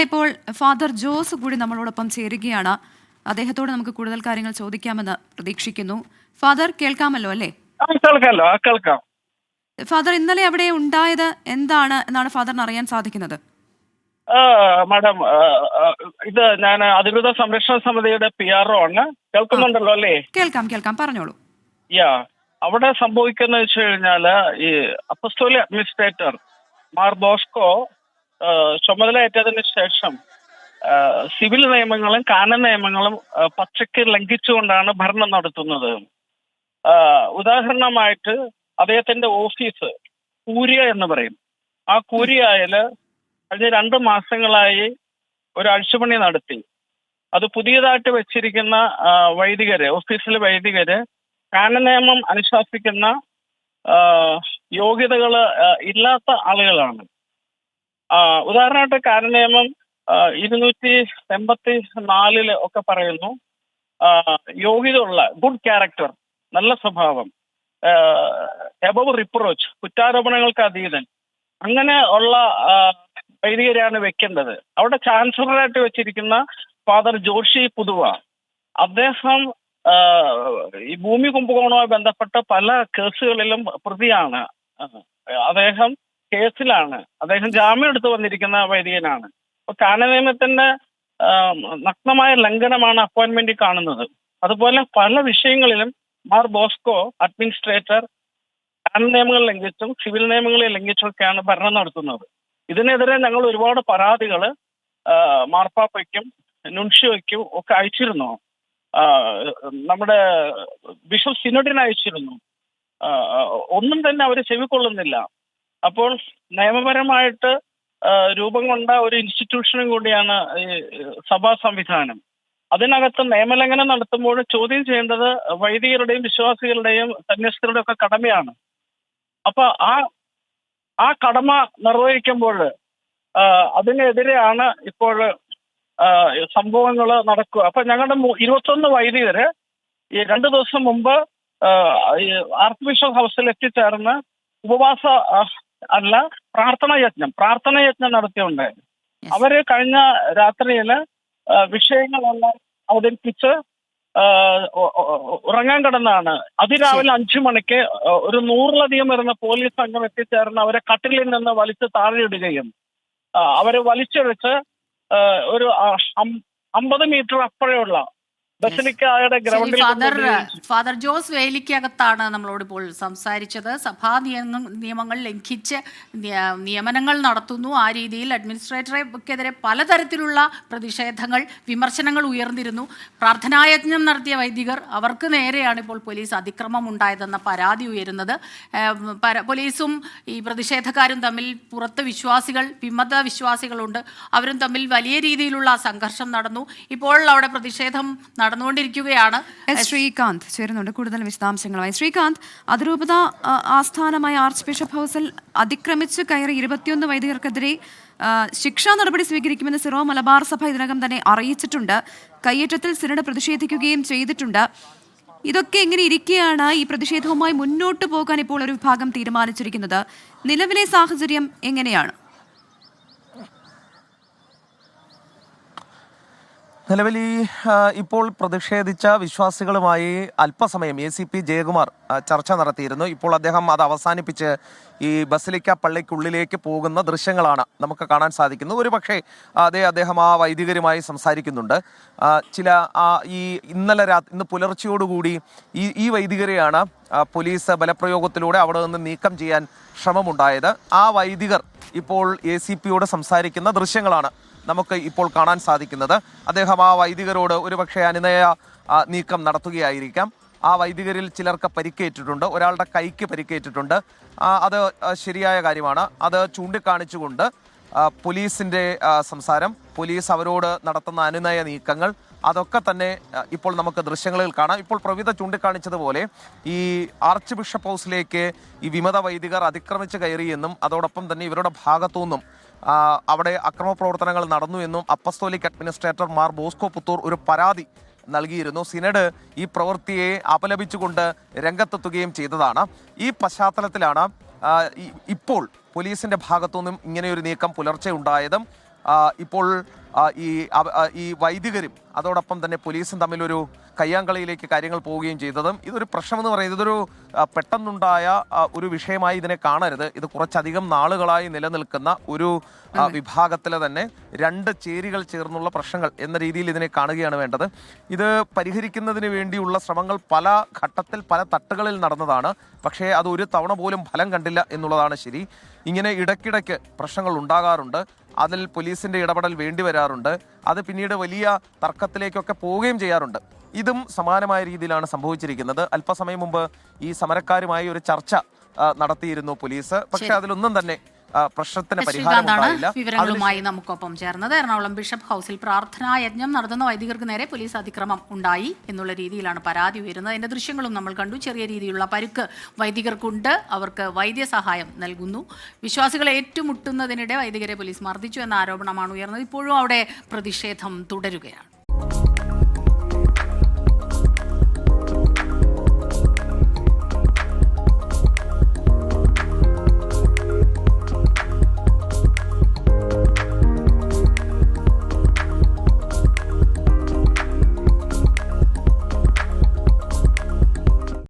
ഇപ്പോൾ ഫാദർ ജോസ് കൂടി നമ്മളോടൊപ്പം ചേരുകയാണ്. അദ്ദേഹത്തോട് നമുക്ക് കൂടുതൽ കാര്യങ്ങൾ ചോദിക്കാമെന്ന് പ്രതീക്ഷിക്കുന്നു. ഫാദർ കേൾക്കാമല്ലോ അല്ലേ? കേൾക്കാമല്ലോ. കേൾക്കാം. ഫാദർ ഇന്നലെ അവിടെ ഉണ്ടായത് എന്താണ് എന്നാണ് ഫാദറിന് അറിയാൻ സാധിക്കുന്നത്? മാഡം ഇത് ഞാൻ അധികൃത സംരക്ഷണ സമിതിയുടെ പി ആർ ഒ ആണ്. കേൾക്കുന്നുണ്ടല്ലോ അല്ലേ? കേൾക്കാം കേൾക്കാം. പറഞ്ഞോളൂ. യാ അവിടെ സംഭവിക്കുന്ന വെച്ച് കഴിഞ്ഞാൽ ഈ അപ്പസ്റ്റോലി അഡ്മിനിസ്ട്രേറ്റർ മാർ ബോസ്കോ ആ, ചുമതലയേറ്റതിന് ശേഷം സിവിൽ നിയമങ്ങളും കാനൻ നിയമങ്ങളും പച്ചയ്ക്ക് ലംഘിച്ചുകൊണ്ടാണ് ഭരണം നടത്തുന്നത്. ഉദാഹരണമായിട്ട് അദ്ദേഹത്തിന്റെ ഓഫീസ് കൂരിയ എന്ന് പറയും. ആ കൂരിയായാൽ കഴിഞ്ഞ രണ്ട് മാസങ്ങളായി ഒരു അഴിച്ചുപണി നടത്തി. അത് പുതിയതായിട്ട് വെച്ചിരിക്കുന്ന വൈദികര് ഓഫീസിലെ വൈദികര് കാനൻ നിയമം അനുശാസിക്കുന്ന യോഗ്യതകൾ ഇല്ലാത്ത ആളുകളാണ്. ഉദാഹരണമായിട്ട് കാരണനിയമം ഇരുന്നൂറ്റി എൺപത്തി നാലിൽ ഒക്കെ പറയുന്നു യോഗ്യത ഉള്ള ഗുഡ് ക്യാരക്ടർ നല്ല സ്വഭാവം എബവ് റിപ്രോച്ച് കുറ്റാരോപണങ്ങൾക്ക് അതീതൻ. അങ്ങനെ ഉള്ള വൈദികരെയാണ് വെക്കേണ്ടത്. അവിടെ ചാൻസലറായിട്ട് വെച്ചിരിക്കുന്ന ഫാദർ ജോഷി പുതുവ അദ്ദേഹം ഈ ഭൂമി കുംഭകോണവുമായി ബന്ധപ്പെട്ട പല കേസുകളിലും പ്രതിയാണ്. അദ്ദേഹം കേസിലാണ്. അദ്ദേഹം ജാമ്യം എടുത്തു വന്നിരിക്കുന്ന വൈദികനാണ്. അപ്പൊ കാന നിയമത്തിന്റെ ആ, നഗ്നമായ ലംഘനമാണ് അപ്പോയിന്റ്മെന്റിൽ കാണുന്നത്. അതുപോലെ പല വിഷയങ്ങളിലും മാർ ബോസ്കോ അഡ്മിനിസ്ട്രേറ്റർ കാന നിയമങ്ങൾ ലംഘിച്ചും സിവിൽ നിയമങ്ങളെ ലംഘിച്ചും ഒക്കെയാണ് ഭരണം നടത്തുന്നത്. ഇതിനെതിരെ ഞങ്ങൾ ഒരുപാട് പരാതികൾ മാർപ്പാപ്പയ്ക്കും നുൻഷിയോയ്ക്കും ഒക്കെ അയച്ചിരുന്നു. നമ്മുടെ ബിഷപ്പ് സിനോഡിന് അയച്ചിരുന്നു. ഒന്നും തന്നെ അവർ ചെവിക്കൊള്ളുന്നില്ല. അപ്പോൾ നിയമപരമായിട്ട് രൂപം കൊണ്ട ഒരു ഇൻസ്റ്റിറ്റ്യൂഷനും കൂടിയാണ് ഈ സഭാ സംവിധാനം. അതിനകത്ത് നിയമലംഘനം നടത്തുമ്പോൾ ചോദ്യം ചെയ്യേണ്ടത് വൈദികരുടെയും വിശ്വാസികളുടെയും സന്യസ്തരുടെയും ഒക്കെ കടമയാണ്. അപ്പൊ ആ ആ കടമ നിർവഹിക്കുമ്പോൾ അതിനെതിരെയാണ് ഇപ്പോൾ സംഭവങ്ങൾ നടക്കുക. അപ്പൊ ഞങ്ങളുടെ ഇരുപത്തൊന്ന് വൈദികര് ഈ രണ്ടു ദിവസം മുമ്പ് ആർക്ക് ബിഷപ്പ് ഹൗസിൽ എത്തിച്ചേർന്ന് ഉപവാസ അല്ല പ്രാർത്ഥനാ യജ്ഞം. പ്രാർത്ഥനാ യജ്ഞം നടത്തിയുണ്ടായിരുന്നു. അവർ കഴിഞ്ഞ രാത്രിയിൽ വിഷയങ്ങളെല്ലാം അവതരിപ്പിച്ച് ഉറങ്ങാൻ കിടന്നാണ്. അതിരാവിലെ അഞ്ചു മണിക്ക് ഒരു നൂറിലധികം വരുന്ന പോലീസ് സംഘം എത്തിച്ചേർന്ന് അവരെ കട്ടിലിൽ നിന്ന് വലിച്ച് താഴെയിടുകയും അവരെ വലിച്ചെടുത്ത് ഒരു അമ്പത് മീറ്റർ അപ്പുറയുള്ള ഫാദർ ജോസ് വേലിക്കകത്താണ് നമ്മളോട് ഇപ്പോൾ സംസാരിച്ചത്. സഭാ നിയമങ്ങൾ ലംഘിച്ച് നിയമനങ്ങൾ നടത്തുന്നു. ആ രീതിയിൽ അഡ്മിനിസ്ട്രേറ്ററെക്കെതിരെ പലതരത്തിലുള്ള പ്രതിഷേധങ്ങൾ വിമർശനങ്ങൾ ഉയർന്നിരുന്നു. പ്രാർത്ഥനായജ്ഞം നടത്തിയ വൈദികർ അവർക്ക് നേരെയാണ് ഇപ്പോൾ പോലീസ് അതിക്രമം ഉണ്ടായതെന്ന പരാതി ഉയരുന്നത്. പോലീസും ഈ പ്രതിഷേധക്കാരും തമ്മിൽ പുറത്ത് വിശ്വാസികൾ വിമത വിശ്വാസികളുണ്ട്. അവരും തമ്മിൽ വലിയ രീതിയിലുള്ള സംഘർഷം നടന്നു. ഇപ്പോൾ അവിടെ പ്രതിഷേധം നടന്നുകൊണ്ടിരിക്കുകയാണ്. ശ്രീകാന്ത് ചേരുന്നുണ്ട് കൂടുതൽ വിശദാംശങ്ങളുമായി. ശ്രീകാന്ത് അതിരൂപത ആസ്ഥാനമായ ആർച്ച് ബിഷപ്പ് ഹൗസിൽ അതിക്രമിച്ച് കയറി ഇരുപത്തിയൊന്ന് വൈദികർക്കെതിരെ ശിക്ഷാ നടപടി സ്വീകരിക്കുമെന്ന് സിറോ മലബാർ സഭ ഇതിനകം തന്നെ അറിയിച്ചിട്ടുണ്ട്. കയ്യേറ്റത്തിൽ സിനഡ് പ്രതിഷേധിക്കുകയും ചെയ്തിട്ടുണ്ട്. ഇതൊക്കെ എങ്ങനെ ഇരിക്കുകയാണ് ഈ പ്രതിഷേധവുമായി മുന്നോട്ട് പോകാൻ ഇപ്പോൾ ഒരു വിഭാഗം തീരുമാനിച്ചിരിക്കുന്നത്. നിലവിലെ സാഹചര്യം എങ്ങനെയാണ്? നിലവിൽ ഈ ഇപ്പോൾ പ്രതിഷേധിച്ച വിശ്വാസികളുമായി അല്പസമയം എ സി പി ജയകുമാർ ചർച്ച നടത്തിയിരുന്നു. ഇപ്പോൾ അദ്ദേഹം അത് അവസാനിപ്പിച്ച് ഈ ബസലിക്ക പള്ളിക്കുള്ളിലേക്ക് പോകുന്ന ദൃശ്യങ്ങളാണ് നമുക്ക് കാണാൻ സാധിക്കുന്നത്. ഒരു പക്ഷേ അതേ അദ്ദേഹം ആ വൈദികരുമായി സംസാരിക്കുന്നുണ്ട്. ചില ഈ ഇന്നലെ രാത്രി ഇന്ന് പുലർച്ചയോടുകൂടി ഈ ഈ വൈദികരെയാണ് പോലീസ് ബലപ്രയോഗത്തിലൂടെ അവിടെ നിന്ന് നീക്കം ചെയ്യാൻ ശ്രമമുണ്ടായത്. ആ വൈദികർ ഇപ്പോൾ എ സി പിയോട് സംസാരിക്കുന്ന ദൃശ്യങ്ങളാണ് നമുക്ക് ഇപ്പോൾ കാണാൻ സാധിക്കുന്നത്. അദ്ദേഹം ആ വൈദികരോട് ഒരുപക്ഷെ അനുനയ നീക്കം നടത്തുകയായിരിക്കാം. ആ വൈദികരിൽ ചിലർക്ക് പരിക്കേറ്റിട്ടുണ്ട്. ഒരാളുടെ കൈക്ക് പരിക്കേറ്റിട്ടുണ്ട്. അത് ശരിയായ കാര്യമാണ്. അത് ചൂണ്ടിക്കാണിച്ചുകൊണ്ട് പോലീസിന്റെ സംസാരം പോലീസ് അവരോട് നടത്തുന്ന അനുനയ നീക്കങ്ങൾ അതൊക്കെ തന്നെ ഇപ്പോൾ നമുക്ക് ദൃശ്യങ്ങളിൽ കാണാം. ഇപ്പോൾ പ്രവിധ ചൂണ്ടിക്കാണിച്ചതുപോലെ ഈ ആർച്ച് ബിഷപ്പ് ഹൗസിലേക്ക് ഈ വിമത വൈദികർ അതിക്രമിച്ച് കയറിയെന്നും അതോടൊപ്പം തന്നെ ഇവരുടെ ഭാഗത്തുനിന്നും ആ, അവിടെ അക്രമ പ്രവർത്തനങ്ങൾ നടന്നു എന്നും അപ്പസ്തോലിക് അഡ്മിനിസ്ട്രേറ്റർ മാർ ബോസ്കോ പുത്തൂർ ഒരു പരാതി നൽകിയിരുന്നു. സിനഡ് ഈ പ്രവൃത്തിയെ അപലപിച്ചുകൊണ്ട് രംഗത്തെത്തുകയും ചെയ്തതാണ്. ഈ പശ്ചാത്തലത്തിലാണ് ഇപ്പോൾ പോലീസിന്റെ ഭാഗത്തുനിന്നും ഇങ്ങനെയൊരു നീക്കം പുലർച്ചെ ഉണ്ടായതും ഇപ്പോൾ ഈ ഈ വൈദികരും അതോടൊപ്പം തന്നെ പോലീസും തമ്മിലൊരു കയ്യാങ്കളിയിലേക്ക് കാര്യങ്ങൾ പോവുകയും ചെയ്തതും ഇതൊരു പ്രശ്നമെന്ന് പറയുന്നത് ഇതൊരു പെട്ടെന്നുണ്ടായ ഒരു വിഷയമായി ഇതിനെ കാണരുത്. ഇത് കുറച്ചധികം നാളുകളായി നിലനിൽക്കുന്ന ഒരു വിഭാഗത്തിലെ തന്നെ രണ്ട് ചേരികൾ ചേർന്നുള്ള പ്രശ്നങ്ങൾ എന്ന രീതിയിൽ ഇതിനെ കാണുകയാണ് വേണ്ടത്. ഇത് പരിഹരിക്കുന്നതിന് വേണ്ടിയുള്ള ശ്രമങ്ങൾ പല ഘട്ടത്തിൽ പല തട്ടുകളിൽ നടന്നതാണ്. പക്ഷേ അത് ഒരു തവണ പോലും ഫലം കണ്ടില്ല എന്നുള്ളതാണ് ശരി. ഇങ്ങനെ ഇടയ്ക്കിടയ്ക്ക് പ്രശ്നങ്ങൾ ഉണ്ടാകാറുണ്ട്. അതിൽ പോലീസിന്റെ ഇടപെടൽ വേണ്ടി വരാറുണ്ട്. അത് പിന്നീട് വലിയ തർക്കത്തിലേക്കൊക്കെ പോവുകയും ചെയ്യാറുണ്ട്. ഇതും സമാനമായ രീതിയിലാണ് സംഭവിച്ചിരിക്കുന്നത്. അല്പസമയം മുമ്പ് ഈ സമരക്കാരുമായി ഒരു ചർച്ച നടത്തിയിരുന്നു പോലീസ്. പക്ഷെ അതിലൊന്നും തന്നെ പ്രശ്നത്തിന് പരിഹാരം വിവരങ്ങളുമായി നമുക്കൊപ്പം ചേർന്നത് എറണാകുളം ബിഷപ്പ് ഹൗസിൽ പ്രാർത്ഥനാ യജ്ഞം നടത്തുന്ന വൈദികർക്ക് നേരെ പോലീസ് അതിക്രമം ഉണ്ടായി എന്നുള്ള രീതിയിലാണ് പരാതി ഉയരുന്നത്. അതിന്റെ ദൃശ്യങ്ങളും നമ്മൾ കണ്ടു. ചെറിയ രീതിയിലുള്ള പരുക്ക് വൈദികർക്കുണ്ട്. അവർക്ക് വൈദ്യസഹായം നൽകുന്നു. വിശ്വാസികളെ ഏറ്റുമുട്ടുന്നതിനിടെ വൈദികരെ പോലീസ് മർദ്ദിച്ചു എന്ന ആരോപണമാണ് ഉയർന്നത്. ഇപ്പോഴും അവിടെ പ്രതിഷേധം തുടരുകയാണ്.